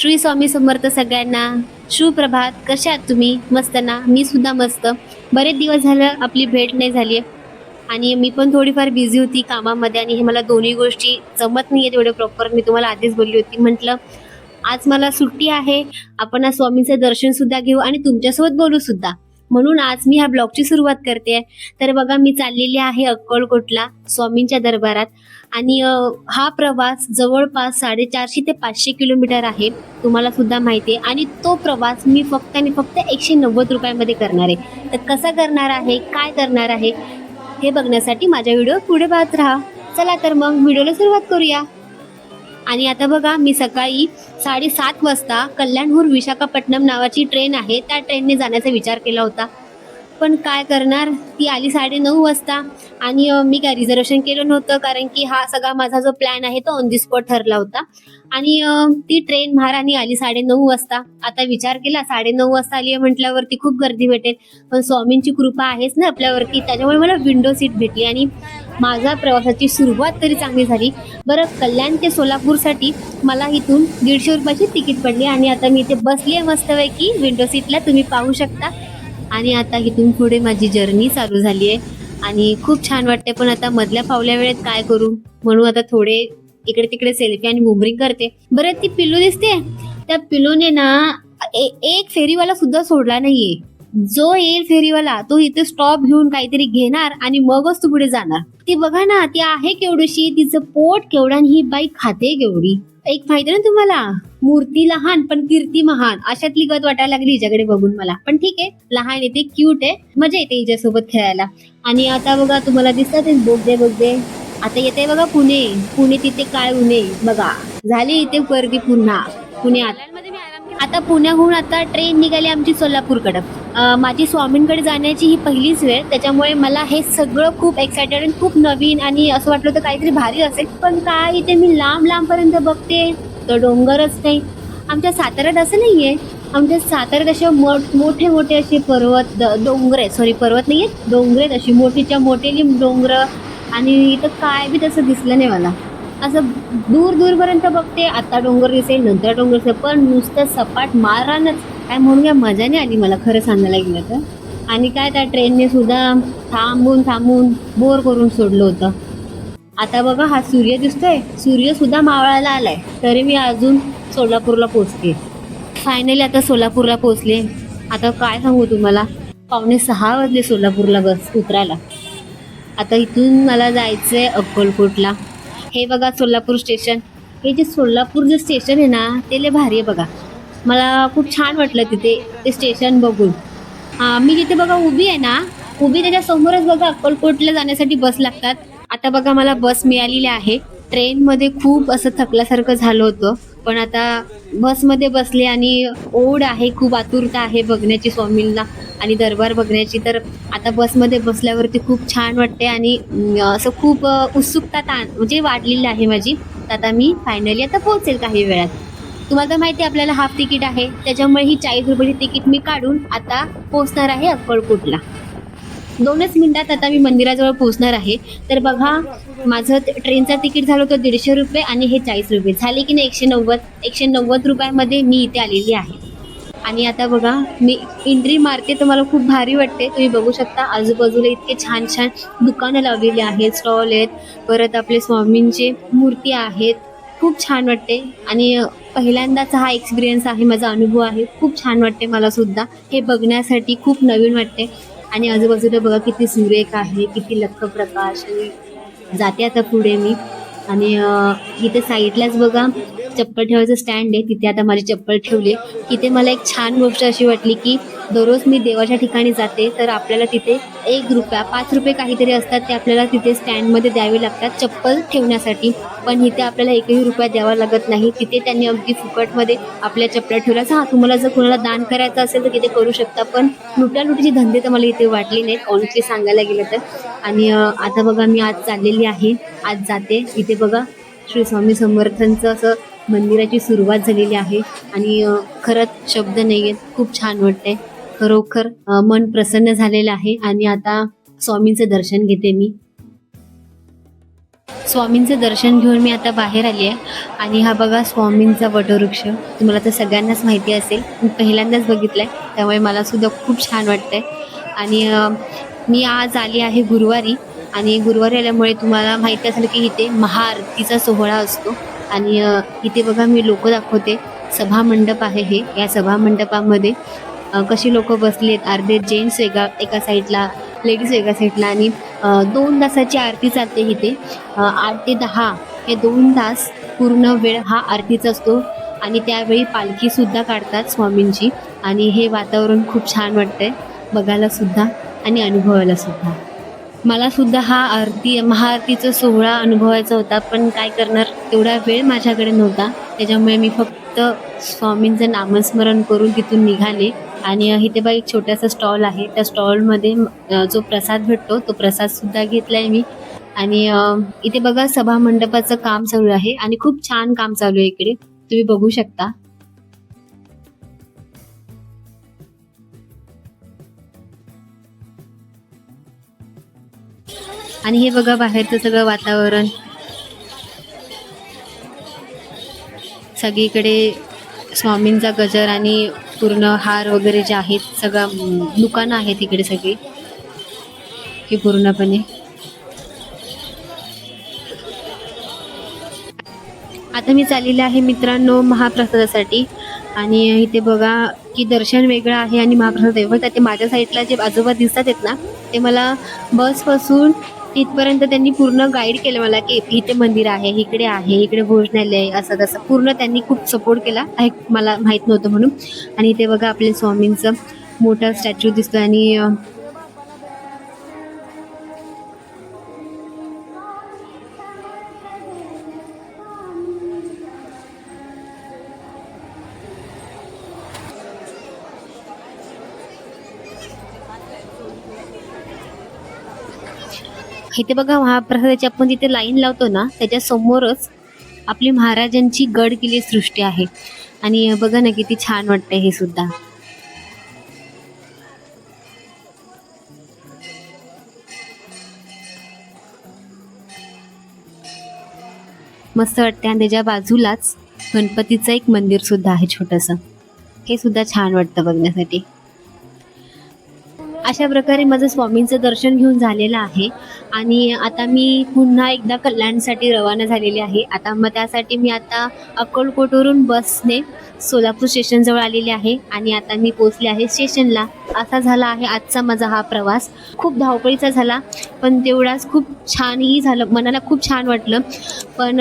श्री स्वामी समर्थ सगळ्यांना. सुप्रभात. कशा आहात तुम्ही? मस्त ना? मी सुद्धा मस्त. बरेच दिवस झालं आपली भेट नाही झाली आहे. आणि मी पण थोडीफार बिझी होती कामामध्ये आणि हे मला दोन्ही गोष्टी जमत नाही आहे तेवढे प्रॉपर मी तुम्हाला आधीच बोलली होती. म्हटलं आज मला सुट्टी आहे. आपण आज स्वामींचं दर्शन सुद्धा घेऊ आणि तुमच्यासोबत बोलू सुद्धा. म्हणून आज मी ह्या ब्लॉगची सुरुवात करते. तर बघा मी चाललेली आहे अक्कलकोटला स्वामींच्या दरबारात. आणि हा प्रवास जवळपास साडेचारशे ते पाचशे किलोमीटर आहे. तुम्हाला सुद्धा माहिती आहे. आणि तो प्रवास मी फक्त आणि फक्त एकशे नव्वद रुपयामध्ये करणार आहे. तर कसा करणार आहे? काय करणार आहे? हे बघण्यासाठी माझ्या व्हिडिओ पुढे पाहत राहा. चला तर मग व्हिडिओला सुरुवात करूया. आणि आता बघा मी सकाळी साडेसात वाजता कल्याणहून विशाखापट्टणम नावाची ट्रेन आहे. त्या ट्रेनने जाण्याचा विचार केला होता. पण काय करणार? ती आली साडे नऊ वाजता. आणि मी काय रिझर्वेशन केलं नव्हतं कारण की हा सगळा माझा जो प्लॅन आहे तो ऑन दी स्पॉट ठरला होता. आणि ती ट्रेन महाराणी आली साडे नऊ वाजता. आता विचार केला साडे नऊ वाजता आली आहे म्हटल्यावरती खूप गर्दी भेटेल. पण स्वामींची कृपा आहेच ना आपल्यावरती. त्याच्यामुळे मला विंडो सीट भेटली. आणि माझा प्रवासाची सुरुवात तरी चांगली झाली. बरं कल्याण ते सोलापूरसाठी मला इथून दीडशे रुपयाची तिकीट पडली. आणि आता मी इथे बसली आहे मस्तपैकी विंडो सीटला तुम्ही पाहू शकता. आणि आता इथून पुढे माझी जर्नी चालू झाली आहे आणि खूप छान वाटते पण आता मधल्या फावल्या वेळेत काय करू? म्हणून आता थोडे इकडे तिकडे सेल्फी आणि बुमरिंग करते. बरं ती पिल्लू दिसते त्या पिल्लूने ना ए- एक फेरीवाला सुद्धा सोडला नाहीये. जो येईल फेरीवाला तो इथे स्टॉप घेऊन काहीतरी घेणार आणि मगच तू पुढे जाणार. ती बघा ना ती आहे केवढीशी तिचं पोट केवढा आणि ही बाई खाते केवढी. एक माहिती ना तुम्हाला? मूर्ती लहान पण कीर्ती महान. अशातली गत वाटायला लागली हिच्याकडे बघून मला. पण ठीक आहे लहान येते क्यूट आहे मजा येते हिच्यासोबत खेळायला. आणि आता बघा तुम्हाला दिसतात बोगदे बोगदे आता येते बघा पुणे. पुणे तिथे काय उणे? बघा. झाली इथे गर्दी पुन्हा. पुण्यात. आता पुण्याहून आता ट्रेन निघाली आमची सोलापूरकडं. माझी स्वामींकडे जाण्याची ही पहिलीच वेळ त्याच्यामुळे मला हे सगळं खूप एक्सायटेड आणि खूप नवीन आणि असं वाटलं होतं काहीतरी भारी असेल. पण काय इथे मी लांब लांबपर्यंत बघते तर डोंगरच नाही. आमच्या साताऱ्यात असं नाही आहे आमच्या साताऱ्यात असे मोठ मोठे मोठे असे पर्वत द- डोंगर आहेत सॉरी पर्वत नाही आहेत डोंगर आहेत अशी मोठीच्या मोठेली डोंगर आणि इथं काय बी तसं दिसलं नाही मला. असं दूर दूरपर्यंत बघते आता डोंगर दिसेल नंतर डोंगर दिसेल पण नुसतं सपाट मारानच काय म्हणून काय मजा नाही आली मला खरं सांगायला गेलं तर. आणि काय त्या ट्रेनने सुद्धा थांबून थांबून बोर करून सोडलं होतं. आता बघा हा सूर्य दिसतोय. सूर्य सुद्धा मावळायला आलाय. तरी मी अजून सोलापूरला पोचते फायनली आता सोलापूरला पोचले आता काय सांगू तुम्हाला? पावणे सहा वाजले सोलापूरला बस उतरायला. आता इथून मला जायचंय अक्कलकोटला. हे बघा सोलापूर स्टेशन. हे जे सोलापूर जे स्टेशन आहे ना ते लय भारी आहे बघा. मला खूप छान वाटलं तिथे ते स्टेशन बघून. मी जिथे बघा उभी आहे ना उभी त्याच्या समोरच बघा अक्कलकोटला जाण्यासाठी बस लागतात. आता बघा मला बस मिळालेली आहे. ट्रेनमध्ये खूप असं थकल्यासारखं झालं होतं. पण आता बसमध्ये बसले आणि ओढ आहे खूप आतुरता आहे बघण्याची स्वामींना. आणि दरबार बघण्याची. तर आता बसमध्ये बसल्यावरती खूप छान वाटते आणि असं खूप उत्सुकता ताण म्हणजे वाढलेली आहे माझी. तर आता मी फायनली आता पोहोचेल काही वेळात. तुम्हाला तर माहिती आहे आपल्याला हाफ तिकीट आहे. त्याच्यामुळे ही चाळीस रुपयाची तिकीट मी काढून आता पोहोचणार आहे अक्कलकोटला. दोनच मिनिटात आता मी मंदिराजवळ पोहोचणार आहे. तर बघा माझं ट्रेनचं तिकीट झालं होतं दीडशे रुपये आणि हे चाळीस रुपये. झाले की नाही एकशे नव्वद? एकशे नव्वद रुपयामध्ये मी इथे आलेली आहे. आणि आता बघा मी एंट्री मारते तर मला खूप भारी वाटते. तुम्ही बघू शकता आजूबाजूला इतके छान छान दुकानं लावलेली आहेत स्टॉल आहेत. परत आपले स्वामींचे मूर्ती आहेत. खूप छान वाटते. आणि पहिल्यांदाच पहिल्यांदाचा हा एक्सपिरियन्स आहे माझा अनुभव आहे. खूप छान वाटते मला सुद्धा. हे बघण्यासाठी खूप नवीन वाटते. आणि आजूबाजूला बघा किती सुरेख आहे किती लख प्रकाश आणि जाते आता पुढे मी. आणि इथे साईडलाच बघा. चप्पल ठेवायचं स्टँड आहे तिथे आता माझी चप्पल ठेवली तिथे मला एक छान गोष्ट अशी वाटली की दररोज मी देवाच्या ठिकाणी जाते तर आपल्याला तिथे एक रुपया पाच रुपये काहीतरी असतात ते आपल्याला तिथे स्टँडमध्ये द्यावे लागतात चप्पल ठेवण्यासाठी. पण इथे आपल्याला एकही रुपया द्यावा लागत नाही. तिथे त्यांनी अगदी फुकटमध्ये आपल्या चपल्या ठेवल्याचा हा तुम्हाला जर कोणाला दान करायचं असेल तर तिथे करू शकता पण लुटालुटीचे धंदे तर मला इथे वाटले नाहीत. ऑनेस्टली सांगायला गेलं तर. आणि आता बघा मी आज चाललेली आहे. आज जाते. इथे बघा श्री स्वामी समर्थांचं असं मंदिराची सुरुवात झालेली आहे आणि खरंच शब्द नाही आहेत खूप छान वाटतंय. खरोखर मन प्रसन्न झालेलं आहे आणि आता स्वामींचं दर्शन घेते मी. स्वामींचं दर्शन घेऊन मी आता बाहेर आली आहे आणि हा बघा स्वामींचा वटवृक्ष. तुम्हाला तर सगळ्यांनाच माहिती असेल. मी पहिल्यांदाच बघितलं आहे त्यामुळे मला सुद्धा खूप छान वाटतंय. आणि मी आज आली आहे गुरुवारी आणि गुरुवारी आल्यामुळे तुम्हाला माहिती असेल की इथे महाआरतीचा सोहळा असतो. आणि इथे बघा मी लोक दाखवते. सभा मंडप आहे हे या सभा मंडपामध्ये. अ, कशी लोक बसलेत? अर्धे जेंट्स वेगळा एका साईडला लेडीज वेगळ्या साईडला आणि दोन तासाची आरती चालते इथे. आठ ते दहा हे दोन तास पूर्ण वेळ हा आरतीचा असतो आणि त्यावेळी पालखीसुद्धा काढतात स्वामींची आणि हे वातावरण खूप छान वाटतंय. बघायला सुद्धा आणि अनुभवायला मला सुद्धा हा आरती महाआरतीचा सोहळा अनुभवायचा होता पण काय करणार? तेवढा वेळ माझ्याकडे नव्हता. त्याच्यामुळे मी फक्त स्वामींचं नामस्मरण करून तिथून निघाले. आणि इथे बघा एक छोटासा स्टॉल आहे. त्या स्टॉलमध्ये जो प्रसाद भेटतो तो प्रसाद सुद्धा घेतलाय मी. आणि इथे बघा सभा मंडपाचं काम चालू आहे. आणि खूप छान काम चालू आहे इकडे. तुम्ही बघू शकता. आणि हे बघा बाहेरचं सगळं वातावरण. सगळीकडे स्वामींचा गजर आणि पूर्ण हार वगैरे जे आहेत सगळं दुकानं आहेत इकडे सगळी. हे पूर्णपणे. आता मी चाललेले आहे मित्रांनो महाप्रसादासाठी. आणि इथे बघा की दर्शन वेगळं आहे आणि महाप्रसाद वेगळं. ते माझ्या साईडला जे आजोबा दिसतात आहेत ना ते मला बसपासून तिथपर्यंत त्यांनी पूर्ण गाईड केलं मला की इथे मंदिर आहे इकडे आहे इकडे भोजनालय आहे असं तसं. पूर्ण त्यांनी खूप सपोर्ट केला. आहे मला माहीत नव्हतं म्हणून. आणि इथे बघा आपल्या स्वामींचं मोठा स्टॅच्यू दिसतो आणि इथे बघा महाप्रसादाची आपण तिथे लाईन लावतो ना त्याच्या समोरच आपली महाराजांची गड किल्ले सृष्टी आहे. आणि बघा ना किती छान वाटतंय हे सुद्धा. मस्त वाटते आणि त्याच्या बाजूलाच गणपतीचं एक मंदिर सुद्धा आहे छोटंसं. हे सुद्धा छान वाटतं बघण्यासाठी. अशा प्रकारे माझं स्वामींचं दर्शन घेऊन झालेलं आहे. आणि आता मी पुन्हा एकदा कल्याणसाठी रवाना झालेली आहे. आता मग त्यासाठी मी आता अक्कलकोटवरून बसने सोलापूर स्टेशनजवळ आलेले आहे. आणि आता मी पोचले आहे स्टेशनला असा झाला आहे आजचा माझा हा प्रवास. खूप धावपळीचा झाला पण तेवढाच खूप छानही झालं. मनाला खूप छान वाटलं. पण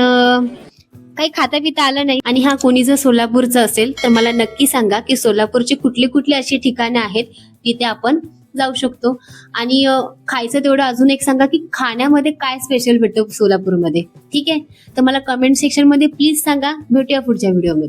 काही खाता पिता आलं नाही. आणि हा कोणी जर सोलापूरचं असेल तर मला नक्की सांगा की सोलापूरची कुठली कुठली अशी ठिकाणं आहेत तिथे आपण जाऊ शकतो. आणि खायचं तेवढं अजून एक सांगा की खाण्यामध्ये काय स्पेशल भेटतं सोलापूरमध्ये? ठीक आहे? तर मला कमेंट सेक्शनमध्ये प्लीज सांगा. भेटूया पुढच्या व्हिडिओमध्ये